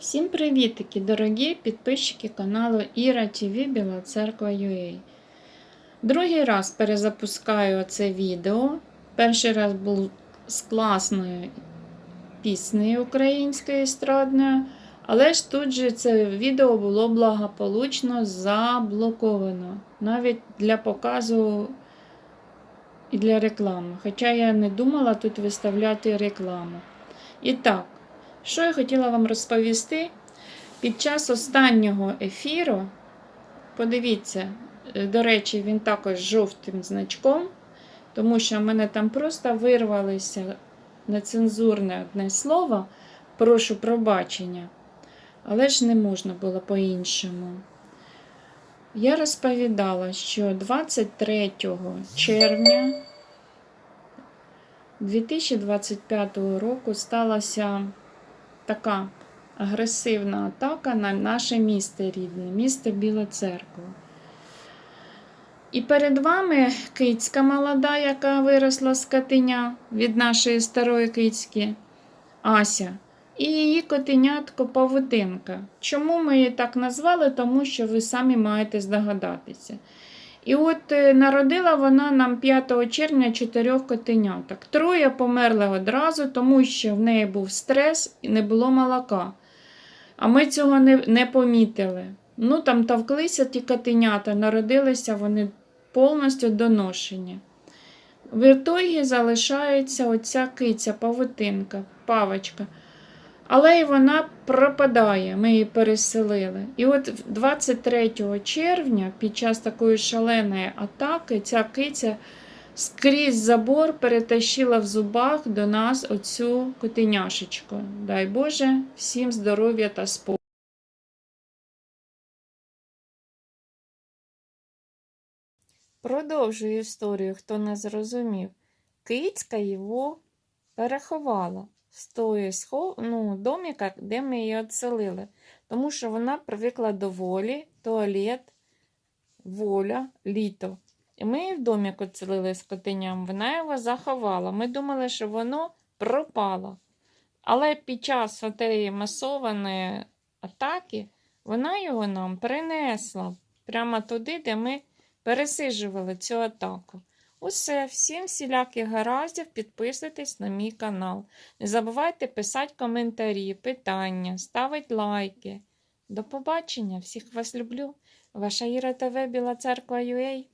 Всім привітики, дорогі підписчики каналу Іра ТВ Біла Церква UA. Другий раз перезапускаю це відео. Перший раз був з класною піснею українською естрадною, але ж тут же це відео було благополучно заблоковано. Навіть для показу і для реклами. Хоча я не думала тут виставляти рекламу. І так. Що я хотіла вам розповісти? Під час останнього ефіру, подивіться, е, до речі, він також жовтим значком, тому що в мене там просто вирвалося нецензурне одне слово. Прошу пробачення. Але ж не можна було по-іншому. Я розповідала, що 23 червня 2025 року сталася така агресивна атака на наше місто рідне, місто Біла Церква. І перед вами кицька молода, яка виросла з котеня від нашої старої кицьки Ася. І її котенятко Павутинка. Чому ми її так назвали? Тому що ви самі маєте здогадатися. І от е, народила вона нам 5 червня чотирьох котеняток. Троє померли одразу, тому що в неї був стрес і не було молока. А ми цього не, не помітили. Ну там товклися ті котенята, народилися вони повністю доношені. В ітогі залишається оця киця, павутинка, павочка. Але і вона пропадає, ми її переселили. І от 23 червня, під час такої шаленої атаки, ця киця скрізь забор перетащила в зубах до нас оцю котеняшечку. Дай Боже, всім здоров'я та спокою. Продовжую історію, хто не зрозумів. Кицька його переховала з тої ну, доміка, де ми її відселили. Тому що вона привикла до волі, туалет, воля, літо. І ми її в домік відселили з котеням, вона його заховала. Ми думали, що воно пропало. Але під час отеї масованої атаки вона його нам принесла прямо туди, де ми пересиджували цю атаку. Усе, всім всіляких гараздів, підписуйтесь на мій канал. Не забувайте писати коментарі, питання, ставити лайки. До побачення! Всіх вас люблю! Ваша Іра ТВ Біла Церква UA